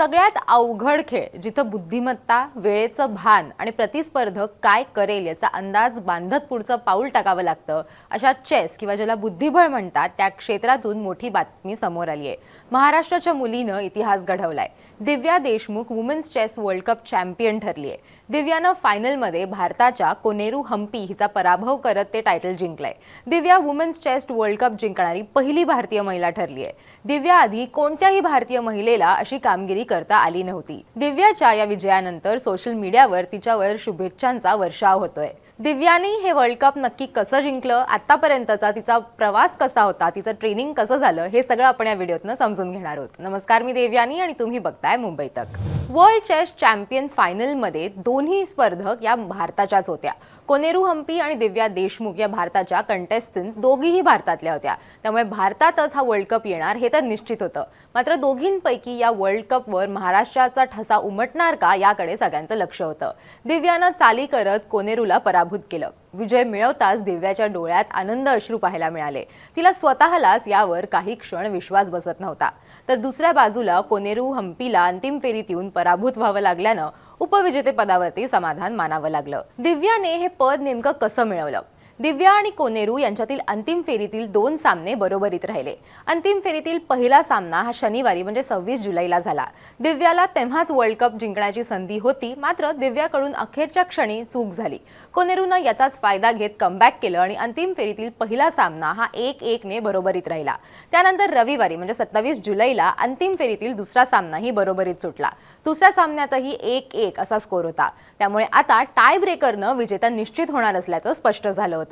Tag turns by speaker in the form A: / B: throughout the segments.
A: सगळ्यात अवघड खेळ जिथं बुद्धिमत्ता वेळेचं भान आणि प्रतिस्पर्धक काय करेल याचा अंदाज बांधत पुढचं पाऊल टाकावं लागतं. अशा चेस किंवा ज्याला बुद्धिबळ म्हणतात त्या क्षेत्रातून मोठी बातमी समोर आली आहे. महाराष्ट्राच्या मुलीनं इतिहास घडवलाय. Divya Deshmukh women's chess world cup champion ठरली आहे दिव्यानं फायनलमध्ये भारताच्या कोनेरू हम्पी हिचा पराभव करत ते title जिंकलंय. Divya women's chess world cup जिंकणारी पहिली भारतीय महिला ठरली आहे दिव्या आधी कोणत्याही भारतीय महिलेला अशी कामगिरी करता आली नव्हती. दिव्याच्या या विजयानंतर सोशल मीडियावर तिच्यावर शुभेच्छांचा वर्षाव होतोय. दिव्यानी हे वर्ल्ड कप नक्की कसं जिंकलं आतापर्यंतचा तिचा प्रवास कसा होता तिचं ट्रेनिंग कसं झालं हे सगळं आपण या व्हिडिओतनं समजून घेणार आहोत. नमस्कार मी देवयानी आणि तुम्ही बघताय मुंबई तक. वर्ल्ड चेस चॅम्पियन फायनलमध्ये दोन्ही स्पर्धक या भारताच्याच होत्या. कोनेरू हम्पी आणि दिव्या देशमुख या भारताच्या कंटेस्टंट दोघीही भारतातल्या होत्या. त्यामुळे भारतातच हा वर्ल्ड कप येणार हे तर निश्चित होतं. मात्र दोघींपैकी या वर्ल्ड कपवर महाराष्ट्राचा ठसा उमटणार का याकडे सगळ्यांचं लक्ष होतं. दिव्यानं चाली करत कोनेरूला पराभूत केलं. विजय मिळवताच दिव्याच्या डोळ्यात आनंद अश्रू पाहायला मिळाले. तिला स्वतःलाच यावर काही क्षण विश्वास बसत नव्हता. तर दुसऱ्या बाजूला कोनेरू हम्पीला अंतिम फेरीत येऊन पराभूत व्हावं लागल्यानं उपविजेतेपदावरती समाधान मानावं लागलं. दिव्याने हे पद नेमकं कसं मिळवलं? दिव्या आणि कोनेरू यांच्यातील अंतिम फेरीतील दोन सामने बरोबरीत राहिले. अंतिम फेरीतील पहिला सामना हा शनिवारी म्हणजे सव्वीस जुलैला झाला. दिव्याला तेव्हाच वर्ल्ड कप जिंकण्याची संधी होती मात्र दिव्याकडून अखेरच्या क्षणी चूक झाली. कोनेरूनं याचाच फायदा घेत कमबॅक केलं आणि अंतिम फेरीतील पहिला सामना हा एक एकने बरोबरीत राहिला. त्यानंतर रविवारी म्हणजे सत्तावीस जुलैला अंतिम फेरीतील दुसरा सामनाही बरोबरीत सुटला. दुसऱ्या सामन्यातही एक एक असा स्कोर होता. त्यामुळे आता टाय ब्रेकरनं विजेता निश्चित होणार असल्याचं स्पष्ट झालं होतं.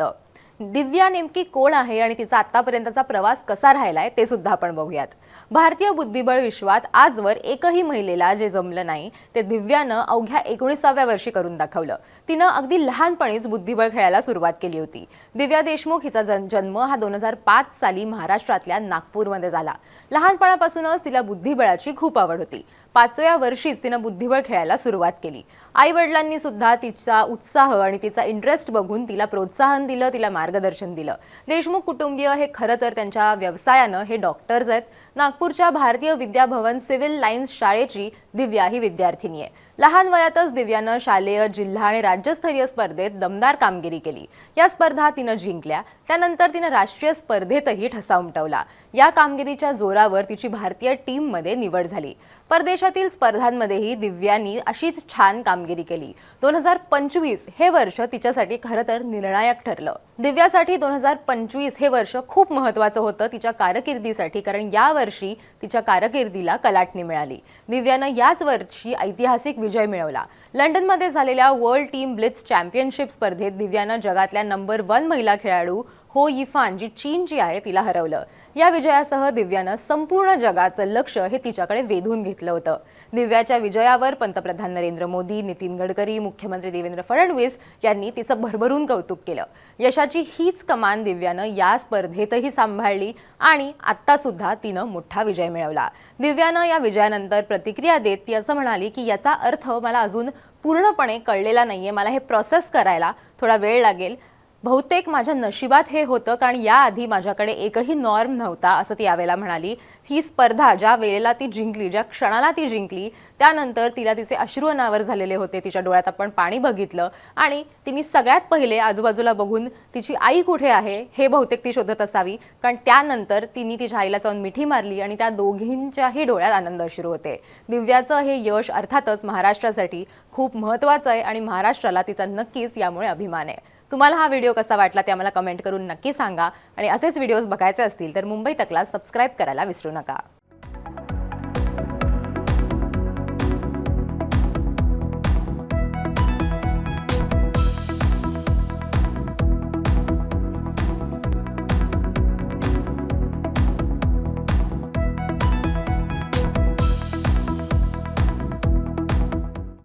A: दिव्या नेमकी कोण आहे आणि तिचा आतापर्यंतचा प्रवास कसा राहिलाय ते सुद्धा आपण बघूयात. भारतीय बुद्धिबळ विश्वात आजवर एकही महिलेला जे जमलं नाही ते दिव्यानं अवघ्या एकोणीसाव्या वर्षी करून दाखवलं. तिनं अगदी लहानपणीच बुद्धिबळ खेळायला सुरुवात केली होती. दिव्या देशमुख हिचा जन्म हा दोन हजार पाच साली महाराष्ट्रातल्या नागपूरमध्ये झाला. लहानपणापासूनच तिला बुद्धिबळाची खूप आवड होती. पाचव्या वर्षीच तिनं बुद्धिबळ खेळायला सुरुवात केली. आई वडिलांनी सुद्धा तिचा उत्साह आणि तिचा इंटरेस्ट बघून तिला प्रोत्साहन दिलं तिला मार्गदर्शन दिलं. देशमुख कुटुंबीय हे खरं तर त्यांच्या व्यवसायानं हे डॉक्टर्स आहेत. नागपूरच्या भारतीय विद्याभवन सिव्हिल लाईन्स शाळेची दिव्या ही विद्यार्थिनी आहे. लहान वयातच दिव्यानं शालेय जिल्हा आणि राज्यस्तरीय स्पर्धेत दमदार कामगिरी केली. या स्पर्धा तिनं जिंकल्या. त्यानंतर तिनं राष्ट्रीय स्पर्धेतही ठसा उमटवला. या कामगिरीच्या जोरावर तिची भारतीय टीममध्ये निवड झाली. परदेशातील स्पर्धांमध्येही दिव्यांनी अशीच छान कामगिरी केली. दोन हजार पंचवीस हे वर्ष तिच्यासाठी खरं तर निर्णायक ठरलं. दिव्यासाठी दोन हजार पंचवीस हे वर्ष खूप महत्वाचं होतं तिच्या कारकिर्दीसाठी कारण या वर्षी तिच्या कारकिर्दीला कलाटणी मिळाली. दिव्यानं याच वर्षी ऐतिहासिक विजय मिळवला. लंडनमध्ये झालेल्या वर्ल्ड टीम ब्लिट्स चॅम्पियनशिप स्पर्धेत दिव्यानं जगातल्या नंबर वन महिला खेळाडू हो यिफान जी चीनची आहे तिला हरवलं. या विजयासह दिव्यानं संपूर्ण जगाचं लक्ष हे तिच्याकडे वेधून घेतलं होतं. दिव्याच्या विजयावर पंतप्रधान नरेंद्र मोदी नितीन गडकरी मुख्यमंत्री देवेंद्र फडणवीस यांनी तिचं भरभरून कौतुक केलं. यशाची हीच कमान दिव्यानं या स्पर्धेतही सांभाळली आणि आता सुद्धा तिनं मोठा विजय मिळवला. दिव्यानं या विजयानंतर प्रतिक्रिया देत ती असं म्हणाली की याचा अर्थ मला अजून पूर्णपणे कळलेला नाहीये. मला हे प्रोसेस करायला थोडा वेळ लागेल. बहुतेक माझ्या नशिबात हे होतं कारण याआधी माझ्याकडे एकही नॉर्म नव्हता असं ती यावेळेला म्हणाली. ही स्पर्धा ज्या वेळेला ती जिंकली ज्या क्षणाला ती जिंकली त्यानंतर तिला तिचे अश्रू अनावर झालेले होते तिच्या डोळ्यात आपण पाणी बघितलं. आणि तिने सगळ्यात पहिले आजूबाजूला बघून तिची आई कुठे आहे हे बहुतेक ती शोधत असावी. कारण त्यानंतर तिने तिच्या आईला जाऊन मिठी मारली आणि त्या दोघींच्याही डोळ्यात आनंद अश्रू होते. दिव्याचं हे यश अर्थातच महाराष्ट्रासाठी खूप महत्त्वाचं आहे आणि महाराष्ट्राला तिचा नक्कीच यामुळे अभिमान आहे. तुम्हाला हा व्हिडिओ कसा वाटला ते आम्हाला कमेंट करून नक्की सांगा. आणि असेच व्हिडिओज बघायचे असतील तर मुंबई तकला सबस्क्राईब करायला विसरू नका.